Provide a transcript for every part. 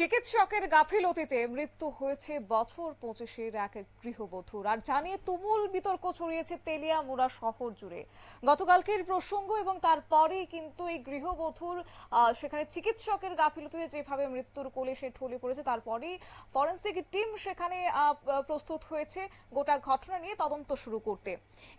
চিকিৎসকের গাফিলতিতে মৃত্যু হয়েছে বছর পঁচিশের এক গৃহবধূর। আর জানিয়ে তুমুল বিতর্ক ছড়িয়েছে তেলিয়ামুড়া শহর জুড়ে। গতকালকের প্রসঙ্গ এবং তারপরেই কিন্তু এই গৃহবধূর সেখানে চিকিৎসকের গাফিলতিতে যেভাবে মৃত্যুর কোলে সে ঢলে পড়েছে, তারপরেই ফরেন্সিক টিম সেখানে প্রস্তুত হয়েছে গোটা ঘটনা নিয়ে তদন্ত শুরু করতে।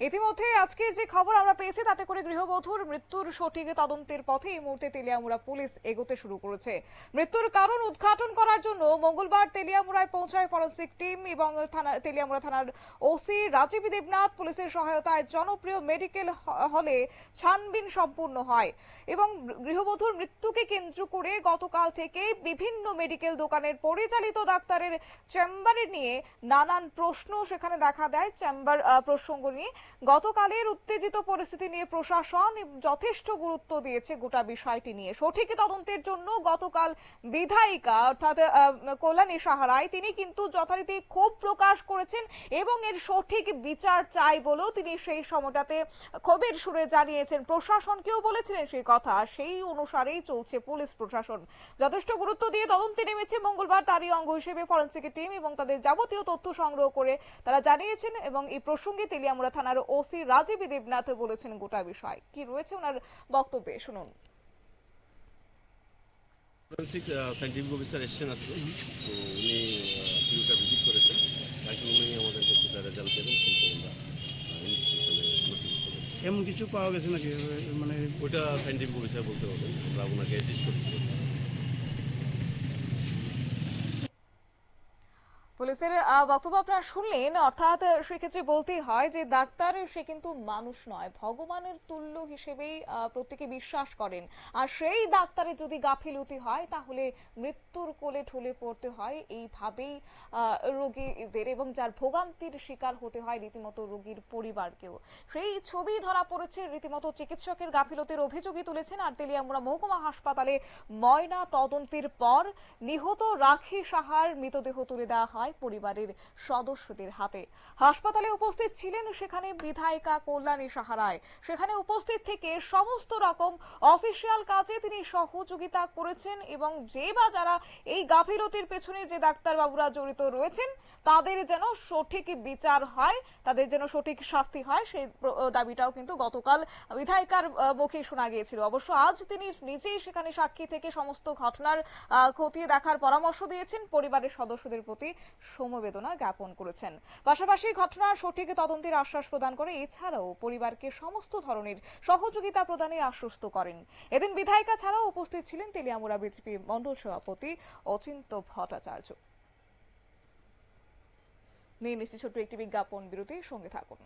ইতিমধ্যে আজকের যে খবর আমরা পেয়েছি, তাতে করে গৃহবধূর মৃত্যুর সঠিক তদন্তের পথে এই মুহূর্তে তেলিয়ামুড়া পুলিশ এগোতে শুরু করেছে। মৃত্যুর কারণ উদ্ঘাটন করার জন্য মঙ্গলবার তেলিয়ামুড়ায় পৌঁছায় ফরেন্সিক টিম এবং থানা, তেলিয়ামুড়া থানার ওসি রাজীব দেবনাথ। পুলিশের সহায়তায় জনপ্রিয় মেডিকেল হলে ছানবিন সম্পূর্ণ হয় এবং গৃহবধূর মৃত্যুকে কেন্দ্র করে গতকাল থেকে বিভিন্ন মেডিকেল দোকানের পরিচালিত ডাক্তারের চেম্বারে নিয়ে নানান প্রশ্ন সেখানে দেখা দেয়। চেম্বার প্রসঙ্গ নিয়ে গতকালের উত্তেজিত পরিস্থিতি নিয়ে প্রশাসন যথেষ্ট গুরুত্ব দিয়েছে গোটা বিষয়টি নিয়ে। সঠিক তদন্তের জন্য গতকাল বিধায়িকা অর্থাৎ কল্যাণী সাহারায়, তিনি কিন্তু যথারীতি ক্ষোভ প্রকাশ করেছেন এবং এর সঠিক বিচার চাই বলেও তিনি সেই সময়টাতে ক্ষোভের সুরে জানিয়েছেন। প্রশাসনকেও বলেছিলেন সেই কথা, সেই অনুসারেই চলছে পুলিশ প্রশাসন। যথেষ্ট গুরুত্ব দিয়ে তদন্তে নেমেছে মঙ্গলবার তারই অঙ্গ হিসেবে ফরেন্সিক টিম এবং তাদের যাবতীয় তথ্য সংগ্রহ করে তারা জানিয়েছেন এবং এই প্রসঙ্গে তেলিয়ামুড়া থানার ওসি রাজীব দেবনাথ বলেছেন গোটা বিষয়। কি রয়েছে ওনার বক্তব্যে, শুনুন। ফরেন্সিক সাইন্টিফিক অফিসার এসছেন আজকে। তো উনি ভিউটা ভিজিট করেছেন। তাকে উনি আমাদেরকে সেটা রেজাল্ট দেবেন কিন্তু আমরা এমন কিছু পাওয়া গেছে নাকি? মানে ওইটা সাইন্টিফিক অফিসার বলতে পারবেন। আমরা ওনাকে অ্যাসিস্ট করেছি। পুলিশের বক্তব্য আপনারা শুনলেন। অর্থাৎ সেক্ষেত্রে বলতেই হয় যে, ডাক্তার সে কিন্তু মানুষ নয়, ভগবানের তুল্য হিসেবেই প্রত্যেকে বিশ্বাস করেন। আর সেই ডাক্তারের যদি গাফিলতি হয়, তাহলে মৃত্যুর কোলে ঢলে পড়তে হয়। এইভাবেই রোগীদের এবং যার ভোগান্তির শিকার হতে হয় রীতিমতো রোগীর পরিবারকেও। সেই ছবি ধরা পড়েছে রীতিমতো চিকিৎসকের গাফিলতির অভিযোগই তুলেছেন আর তেলিয়ামুড়া মহকুমা হাসপাতালে ময়না তদন্তের পর নিহত রাখি সাহার মৃতদেহ তুলে দেওয়া হয়। পরিবারের সদস্যদের হাতে। হাসপাতালে উপস্থিত ছিলেন সেখানে বিধায়িকা কল্যাণী সাহারায় সেখানে উপস্থিত থেকে সমস্ত রকম অফিসিয়াল কাজে তিনি সহযোগিতা করেছেন এবং যে বা যারা এই গাফিলতির পেছনে যে ডাক্তার বাবুরা জড়িত রয়েছেন, তাদের যেন সঠিক বিচার হয়, তাদের যেন সঠিক শাস্তি হয়, সেই দাবিটাও কিন্তু গতকাল বিধায়িকার মুখে শোনা গিয়েছিল। অবশ্য আজ তিনি নিজেই সেখানে সাক্ষী থেকে সমস্ত ঘটনার খতিয়ে দেখার পরামর্শ দিয়েছেন পরিবারের সদস্যদের প্রতি। সমবেদনা জ্ঞাপন করেছেন। পাশাপাশি ঘটনার সঠিক তদন্তের আশ্বাস প্রদান করে এছাড়াও পরিবারকে সমস্ত ধরনের সহযোগিতা প্রদানে আশ্বস্ত করেন। এদিন বিধায়িকা ছাড়াও উপস্থিত ছিলেন তেলিয়ামুড়া বিজেপি মন্ডল সভাপতি অচিন্ত ভট্টাচার্য। নিয়ে নিচ্ছি ছোট্ট একটি বিজ্ঞাপন বিরতির সঙ্গে থাকুন।